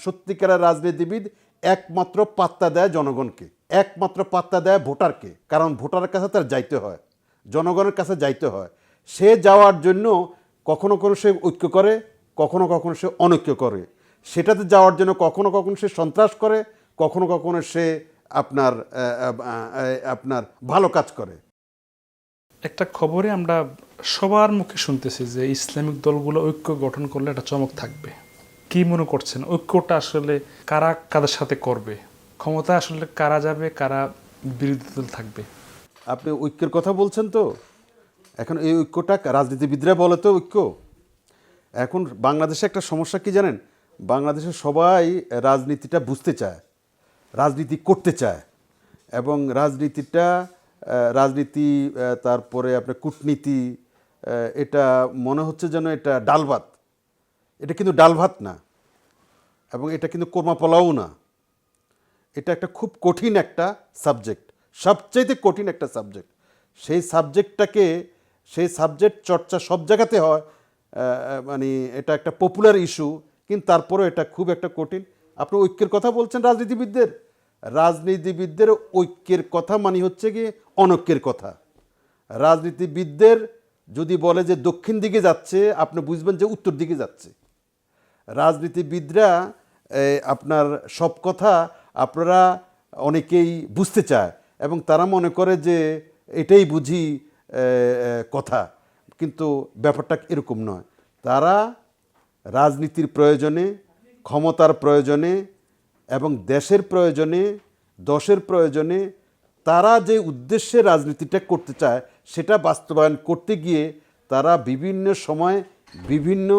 সত্যিকারের রাজনীতিবিদ একমাত্র পাত্তা দেয় জনগণকে, একমাত্র পাত্তা দেয় ভোটারকে, কারণ ভোটারের কাছে তার যাইতে হয়, জনগণের কাছে যাইতে হয়। সে যাওয়ার জন্য কখনো কখনো সে ঐক্য করে, কখনো কখনো সে অনৈক্য করে। সেটাতে যাওয়ার জন্য কখনো কখনো সে সন্ত্রাস করে, কখনো কখনো সে আপনার আপনার ভালো কাজ করে। একটা খবরে আমরা সবার মুখে শুনতেছি যে ইসলামিক দলগুলো ঐক্য গঠন করলে একটা চমক থাকবে। কি মনে করছেন? ঐক্যটা আসলে কারা কাদের সাথে করবে? ক্ষমতা আসলে কারা যাবে, কারা বিরোধী দল থাকবে? আপনি ঐক্যের কথা বলছেন তো। এখন এই ঐক্যটা রাজনীতিবিদরা বলে তো ঐক্য। এখন বাংলাদেশে একটা সমস্যা কি জানেন? বাংলাদেশে সবাই রাজনীতিটা বুঝতে চায়, রাজনীতি করতে চায় এবং রাজনীতিটা রাজনীতি তারপরে আপনার কূটনীতি এটা মনে হচ্ছে যেন এটা ডাল ভাত এটা কিন্তু ডালভাত না। এবং এটা কিন্তু কোরমা পোলাও না। এটা একটা খুব কঠিন একটা সাবজেক্ট, সবচাইতে কঠিন একটা সাবজেক্ট। সেই সাবজেক্টটাকে, সেই সাবজেক্ট চর্চা সব জায়গাতে হয় মানে এটা একটা পপুলার ইস্যু কিন্তু তারপরেও এটা খুব একটা কঠিন। আপনি ঐক্যের কথা বলছেন রাজনীতিবিদদের। রাজনীতিবিদদের ঐক্যের কথা মানে হচ্ছে কি অনৈক্যের কথা। রাজনীতিবিদদের যদি বলে যে দক্ষিণ দিকে যাচ্ছে, আপনি বুঝবেন যে উত্তর দিকে যাচ্ছে। রাজনীতিবিদরা আপনার সব কথা আপনারা অনেকেই বুঝতে চায় এবং তারা মনে করে যে এটাই বুঝি কথা। কিন্তু ব্যাপারটা এরকম নয়। তারা রাজনীতির প্রয়োজনে, ক্ষমতার প্রয়োজনে এবং দেশের প্রয়োজনে, দশের প্রয়োজনে তারা যে উদ্দেশ্যে রাজনীতিটা করতে চায় সেটা বাস্তবায়ন করতে গিয়ে তারা বিভিন্ন সময় বিভিন্ন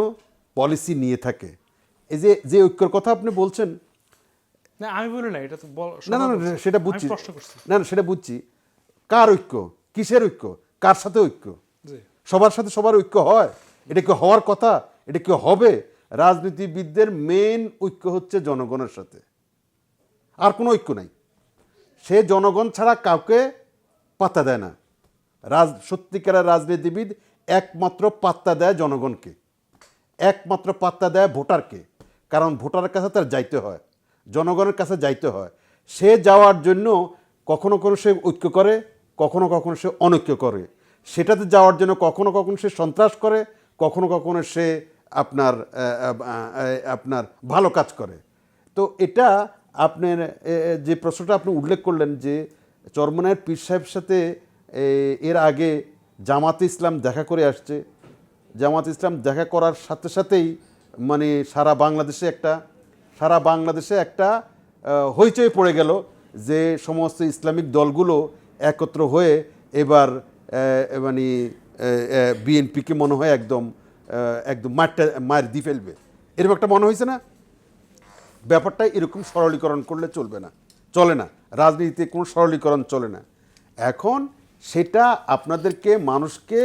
পলিসি নিয়ে থাকে। এই যে যে ঐক্যর কথা আপনি বলছেন না আমি বলি না এটা তো না না। সেটা বুঝছি। না না সেটা বুঝছি। কার ঐক্য? কিসের ঐক্য? কার সাথে ঐক্য? সবার সাথে সবার ঐক্য হয়? এটা কি হওয়ার কথা? এটা কি হবে? রাজনীতিবিদদের মেন ঐক্য হচ্ছে জনগণের সাথে। আর কোনো ঐক্য নাই। সে জনগণ ছাড়া কাউকে পাত্তা দেয় না। রাজ সত্যিকারের রাজনীতিবিদ একমাত্র পাত্তা দেয় জনগণকে। একমাত্র পাত্তা দেয় ভোটারকে। কারণ ভোটারের কাছে তার যাইতে হয়, জনগণের কাছে যাইতে হয়। সে যাওয়ার জন্য কখনো কখনো সে ঐক্য করে, কখনো কখনো সে অনৈক্য করে। সেটাতে যাওয়ার জন্য কখনো কখনো সে সন্ত্রাস করে, কখনো কখনো সে আপনার আপনার ভালো কাজ করে। তো এটা আপনার যে প্রশ্নটা আপনি উল্লেখ করলেন যে চরমনায়ের পীর সাহেবের সাথে এর আগে জামাতে ইসলাম দেখা করে আসছে। জামাত ইসলাম দেখা করার সাথে সাথেই মানে সারা বাংলাদেশে একটা, সারা বাংলাদেশে একটা হইচই পড়ে গেল যে সমস্ত ইসলামিক দলগুলো একত্র হয়ে এবার মানে বিএনপিকে মনে হয় একদম একদম মারটা, মার দিয়ে ফেলবে। এরকম একটা মনে হয়েছে না? ব্যাপারটা এরকম সরলীকরণ করলে চলবে না। চলে না। রাজনীতিতে কোনো সরলীকরণ চলে না। এখন সেটা আপনাদেরকে মানুষকে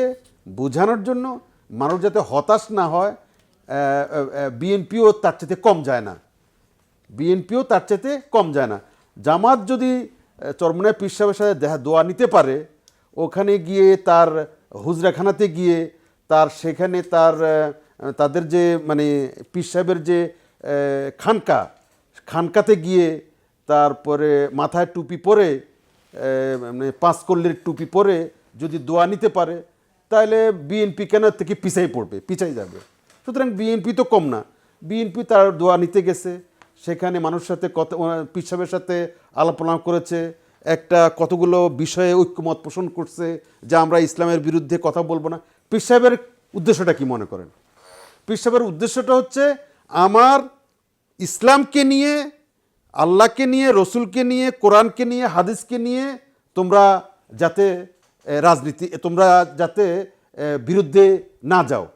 বোঝানোর জন্য, মানুষ যাতে হতাশ না হয় বিএনপিও তার চাইতে কম যায় না। বিএনপিও তার চাইতে কম যায় না। জামাত যদি চরমনায় পীর সাহেবের সাথে দেখা, দোয়া নিতে পারে, ওখানে গিয়ে তার হুজরাখানাতে গিয়ে তার সেখানে তার তাদের যে মানে পীর সাহেবের যে খানকা, খানকাতে গিয়ে তারপরে মাথায় টুপি পরে মানে পাঁচকল্লির টুপি পরে যদি দোয়া নিতে পারে, তাহলে বিএনপি কেন থেকে পিছাই পড়বে? পিছাই যাবে। সুতরাং বিএনপি তো কম না। বিএনপি তার দোয়া নিতে গেছে। সেখানে মানুষের সাথে কত পিসাবের সাথে আলাপনা করেছে। একটা কতগুলো বিষয়ে ঐক্যমত পোষণ করছে যে আমরা ইসলামের বিরুদ্ধে কথা বলব না। পীর সাহেবের উদ্দেশ্যটা কি মনে করেন? পীর সাহেবের উদ্দেশ্যটা হচ্ছে, আমার ইসলামকে নিয়ে, আল্লাহকে নিয়ে, রসুলকে নিয়ে, কোরআনকে নিয়ে, হাদিসকে নিয়ে তোমরা যাতে রাজনীতি, তোমরা যাতে বিরুদ্ধে না যাও।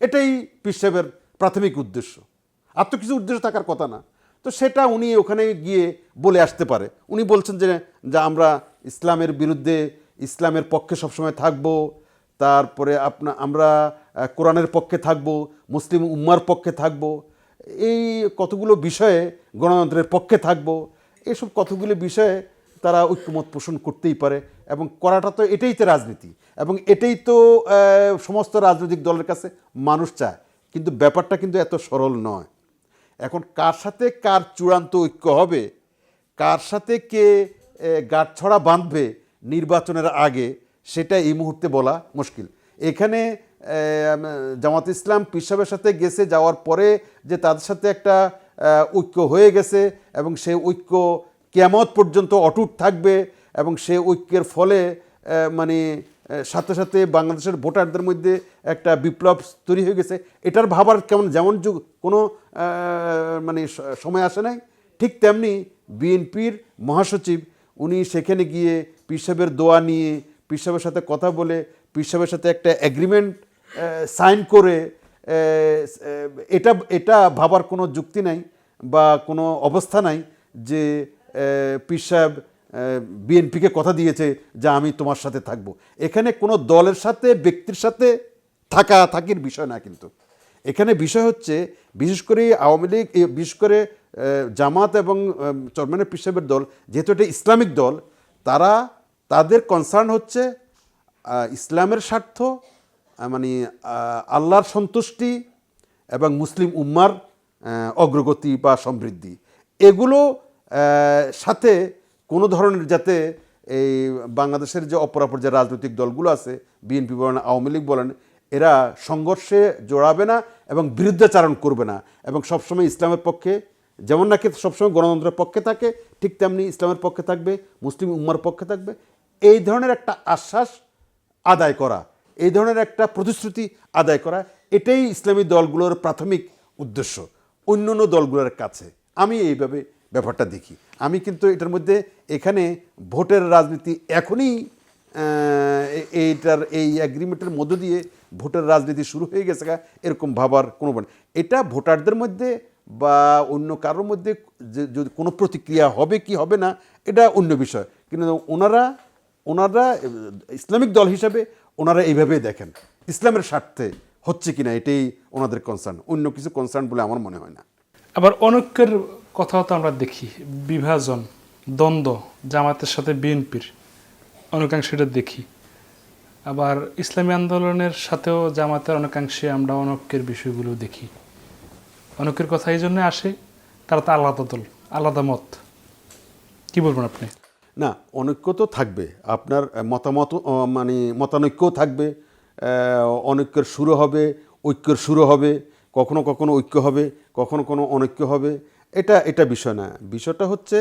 এটাই পীর সাহেবের প্রাথমিক উদ্দেশ্য। আর তো কিছু উদ্দেশ্য থাকার কথা না। তো সেটা উনি ওখানে গিয়ে বলে আসতে পারে। উনি বলছেন যে, যা আমরা ইসলামের বিরুদ্ধে, ইসলামের পক্ষে সবসময় থাকব, তারপরে আপনা, আমরা কোরআনের পক্ষে থাকব, মুসলিম উম্মার পক্ষে থাকব, এই কতগুলো বিষয়ে গণতন্ত্রের পক্ষে থাকব, এসব কতগুলো বিষয়ে তারা ঐক্যমত পোষণ করতেই পারে। এবং করাটা তো এটাই তো রাজনীতি। এবং এটাই তো সমস্ত রাজনৈতিক দলের কাছে মানুষ চায়। কিন্তু ব্যাপারটা কিন্তু এত সরল নয়। এখন কার সাথে কার চূড়ান্ত ঐক্য হবে, কার সাথে কে গাঁটছড়া বাঁধবে নির্বাচনের আগে, সেটা এই মুহূর্তে বলা মুশকিল। এখানে জামাত ইসলাম পিসাবের সাথে গেছে, যাওয়ার পরে যে তাদের সাথে একটা ঐক্য হয়ে গেছে এবং সেই ঐক্য কেয়ামত পর্যন্ত অটুট থাকবে এবং সে ঐক্যের ফলে মানে সাথে সাথে বাংলাদেশের ভোটারদের মধ্যে একটা বিপ্লব তৈরি হয়ে গেছে। এটার ভাবার কেমন, যেমন যুগ, কোনো মানে সময় আসে নাই, ঠিক তেমনি বিএনপির মহাসচিব, উনি সেখানে গিয়ে পিসাবের দোয়া নিয়ে, পিসাবের সাথে কথা বলে, পিসাবের সাথে একটা এগ্রিমেন্ট সাইন করে এটা এটা ভাবার কোনো যুক্তি নাই বা কোনো অবস্থা নাই যে পীর সাহেব বিএনপিকে কথা দিয়েছে যে আমি তোমার সাথে থাকব। এখানে কোনো দলের সাথে, ব্যক্তির সাথে থাকা থাকির বিষয় না কিন্তু। এখানে বিষয় হচ্ছে, বিশেষ করে আওয়ামী লীগ বিশেষ করে জামাত এবং চরমানের পীর সাহেবের দল, যেহেতু এটা ইসলামিক দল, তারা, তাদের কনসার্ন হচ্ছে ইসলামের স্বার্থ মানে আল্লাহর সন্তুষ্টি এবং মুসলিম উম্মার অগ্রগতি বা সমৃদ্ধি। এগুলো সাথে কোনো ধরনের যাতে এই বাংলাদেশের যে অপরাপর যে রাজনৈতিক দলগুলো আছে, বিএনপি বলেন, আওয়ামী লীগ বলেন, এরা সংঘর্ষে জড়াবে না এবং বিরুদ্ধাচারণ করবে না। এবং সবসময় ইসলামের পক্ষে, যেমন নাকি সবসময় গণতন্ত্রের পক্ষে থাকে, ঠিক তেমনি ইসলামের পক্ষে থাকবে, মুসলিম উম্মার পক্ষে থাকবে। এই ধরনের একটা আশ্বাস আদায় করা, এই ধরনের একটা প্রতিশ্রুতি আদায় করা, এটাই ইসলামী দলগুলোর প্রাথমিক উদ্দেশ্য। অন্য অন্য দলগুলোর কাছে। আমি এইভাবে ব্যাপারটা দেখি। আমি কিন্তু এটার মধ্যে এখানে ভোটের রাজনীতি এখনই এইটার, এই অ্যাগ্রিমেন্টের মধ্য দিয়ে ভোটের রাজনীতি শুরু হয়ে গেছে এরকম ভাবার কোনো মানে। এটা ভোটারদের মধ্যে বা অন্য কারোর মধ্যে যদি কোনো প্রতিক্রিয়া হবে কি হবে না, এটা অন্য বিষয়। কিন্তু ওনারা ওনারা, ইসলামিক দল হিসাবে ওনারা এইভাবে দেখেন, ইসলামের স্বার্থে হচ্ছে কিনা এটাই ওনাদের কনসার্ন অন্য কিছু কনসার্ন বলে আমার মনে হয় না। আবার অনৈক্যের কথাও তো আমরা দেখি, বিভাজন, দ্বন্দ্ব জামাতের সাথে বিএনপির, অনেকাংশে এটা দেখি। আবার ইসলামী আন্দোলনের সাথেও জামাতের অনেকাংশে আমরা অনৈক্যের বিষয়গুলো দেখি। অনৈক্যের কথা এই জন্য আসে, তারা তো আলাদা দল, আলাদা মত। কি বলবেন আপনি? না, অনৈক্য তো থাকবে। আপনার মতামত মানে মতানৈক্যও থাকবে অনৈক্যের শুরু হবে, ঐক্যের শুরু হবে, কখনো কখনো ঐক্য হবে, কখনো কোনো অনৈক্য হবে। এটা এটা বিষয় না। বিষয়টা হচ্ছে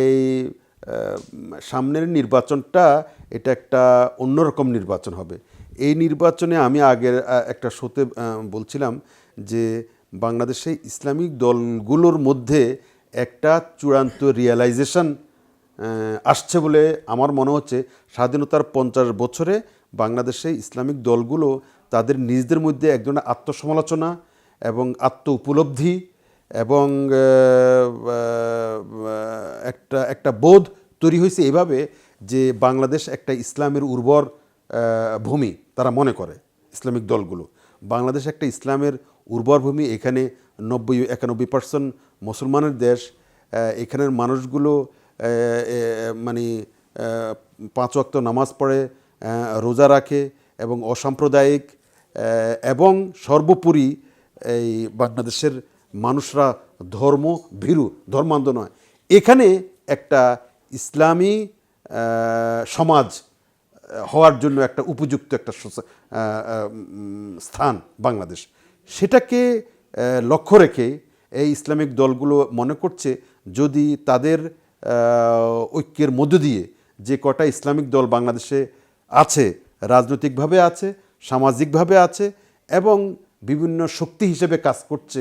এই সামনের নির্বাচনটা এটা একটা অন্যরকম নির্বাচন হবে। এই নির্বাচনে আমি আগের একটা শোতে বলছিলাম যে বাংলাদেশে ইসলামিক দলগুলোর মধ্যে একটা চূড়ান্ত রিয়েলাইজেশন আসছে বলে আমার মনে হচ্ছে স্বাধীনতার পঞ্চাশ বছরে বাংলাদেশে ইসলামিক দলগুলো তাদের নিজেদের মধ্যে এক ধরনের আত্মসমালোচনা এবং আত্ম উপলব্ধি এবং একটা একটা বোধ তৈরি হয়েছে এভাবে যে বাংলাদেশ একটা ইসলামের উর্বর ভূমি তারা মনে করে, ইসলামিক দলগুলো। বাংলাদেশ একটা ইসলামের উর্বর ভূমি, এখানে নব্বই, একানব্বই পার্সেন্ট মুসলমানের দেশ এখানের মানুষগুলো মানে পাঁচ ওয়াক্ত নামাজ পড়ে রোজা রাখে এবং অসাম্প্রদায়িক এবং সর্বোপরি এই বাংলাদেশের মানুষরা ধর্ম ভীরু, ধর্মান্ধ নয়। এখানে একটা ইসলামী সমাজ হওয়ার জন্য একটা উপযুক্ত একটা স্থান বাংলাদেশ। সেটাকে লক্ষ্য রেখে এই ইসলামিক দলগুলো মনে করছে যদি তাদের ঐক্যের মধ্য দিয়ে যে কটা ইসলামিক দল বাংলাদেশে আছে, রাজনৈতিকভাবে আছে, সামাজিকভাবে আছে এবং বিভিন্ন শক্তি হিসেবে কাজ করছে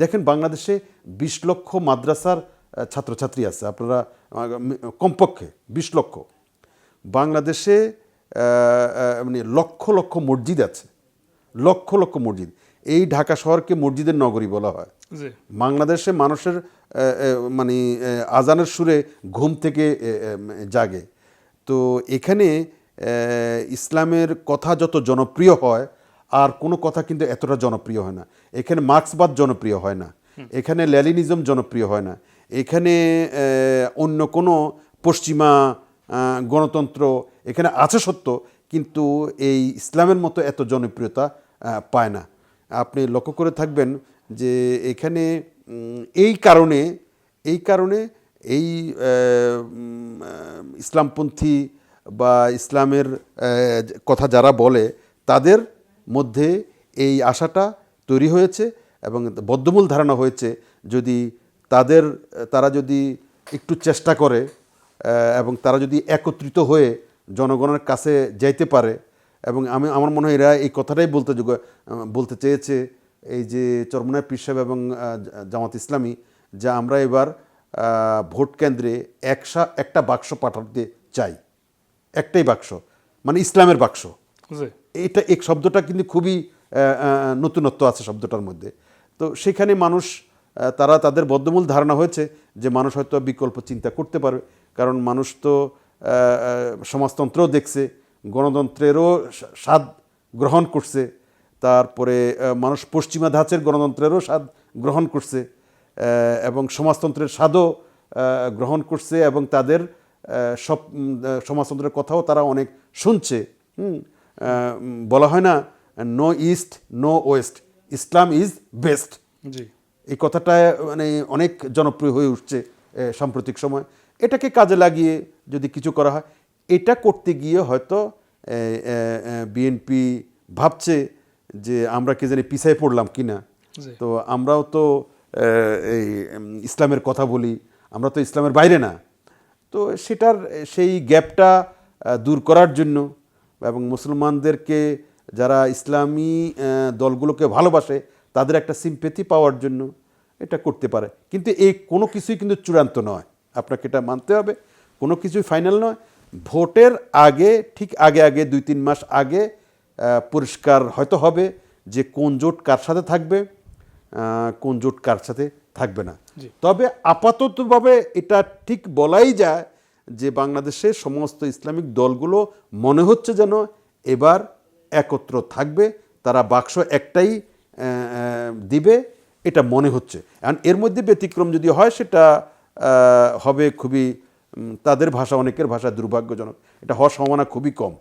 দেখেন বাংলাদেশে বিশ লক্ষ মাদ্রাসার ছাত্রছাত্রী আছে। আপনারা কমপক্ষে বিশ লক্ষ। বাংলাদেশে মানে লক্ষ লক্ষ মসজিদ আছে। লক্ষ লক্ষ মসজিদ। এই ঢাকা শহরকে মসজিদের নগরী বলা হয়। বাংলাদেশে মানুষের মানে আজানের সুরে ঘুম থেকে জাগে। তো এখানে ইসলামের কথা যত জনপ্রিয় হয় আর কোনো কথা কিন্তু এতটা জনপ্রিয় হয় না। এখানে মার্ক্সবাদ জনপ্রিয় হয় না। এখানে ল্যালিনিজম জনপ্রিয় হয় না। এখানে অন্য কোনো পশ্চিমা গণতন্ত্র এখানে আছে সত্য, কিন্তু এই ইসলামের মতো এত জনপ্রিয়তা পায় না। আপনি লক্ষ্য করে থাকবেন যে এখানে এই কারণে এই কারণে এই ইসলামপন্থী বা ইসলামের কথা যারা বলে, তাদের মধ্যে এই আশাটা তৈরি হয়েছে এবং বদ্ধমূল ধারণা হয়েছে যদি তাদের, তারা যদি একটু চেষ্টা করে এবং তারা যদি একত্রিত হয়ে জনগণের কাছে যাইতে পারে, এবং আমি, আমার মনে হয় এরা এই কথাটাই বলতে বলতে চেয়েছে এই যে চরমনায় পীর সাহেব এবং জামাত ইসলামী যা আমরা এবার ভোট কেন্দ্রে একসা, একটা বাক্স পাঠাতে চাই। একটাই বাক্স মানে ইসলামের বাক্স। এটা এক শব্দটা কিন্তু খুবই নতুনত্ব আছে শব্দটার মধ্যে। তো সেখানে মানুষ তারা তাদের বদ্ধমূল ধারণা হয়েছে যে মানুষ হয়তো বিকল্প চিন্তা করতে পারবে। কারণ মানুষ তো সমাজতন্ত্রও দেখছে, গণতন্ত্রেরও স্বাদ গ্রহণ করছে, তারপরে মানুষ পশ্চিমা ধাঁচের গণতন্ত্রেরও স্বাদ গ্রহণ করছে এবং সমাজতন্ত্রের স্বাদও গ্রহণ করছে এবং তাদের সব সমাজতন্ত্রের কথাও তারা অনেক শুনছে। হুম? বলা হয় না no east no west Islam is best এই কথাটা মানে অনেক জনপ্রিয় হয়ে উঠছে সাম্প্রতিক সময়। এটাকে কাজে লাগিয়ে যদি কিছু করা হয় এটা করতে গিয়ে হয়তো বিএনপি ভাবছে যে আমরা কে জানি পিছায় পড়লাম কিনা। জি। তো আমরাও তো এই ইসলামের কথা বলি আমরা তো ইসলামের বাইরে না। তো সেটার সেই গ্যাপটা দূর করার জন্য এবং মুসলমানদেরকে যারা ইসলামী দলগুলোকে ভালোবাসে তাদের একটা সিম্পেথি পাওয়ার জন্য এটা করতে পারে। কিন্তু এই কোনো কিছুই কিন্তু চূড়ান্ত নয়। আপনাকে এটা মানতে হবে। কোনো কিছুই ফাইনাল নয়। ভোটের আগে ঠিক আগে আগে দুই তিন মাস আগে পরিষ্কার হয়তো হবে যে কোন জোট কার সাথে থাকবে কোন জোট কার সাথে থাকবে না। তবে আপাততভাবে এটা ঠিক বলাই যায় যে বাংলাদেশে সমস্ত ইসলামিক দলগুলো মনে হচ্ছে যেন এবার একত্র থাকবে, তারা বাক্স একটাই দিবে, এটা মনে হচ্ছে। আর এর মধ্যে ব্যতিক্রম যদি হয়, সেটা হবে খুবই তাদের ভাষা অনেকের ভাষা দুর্ভাগ্যজনক। এটা হওয়ার সম্ভাবনা খুবই কম।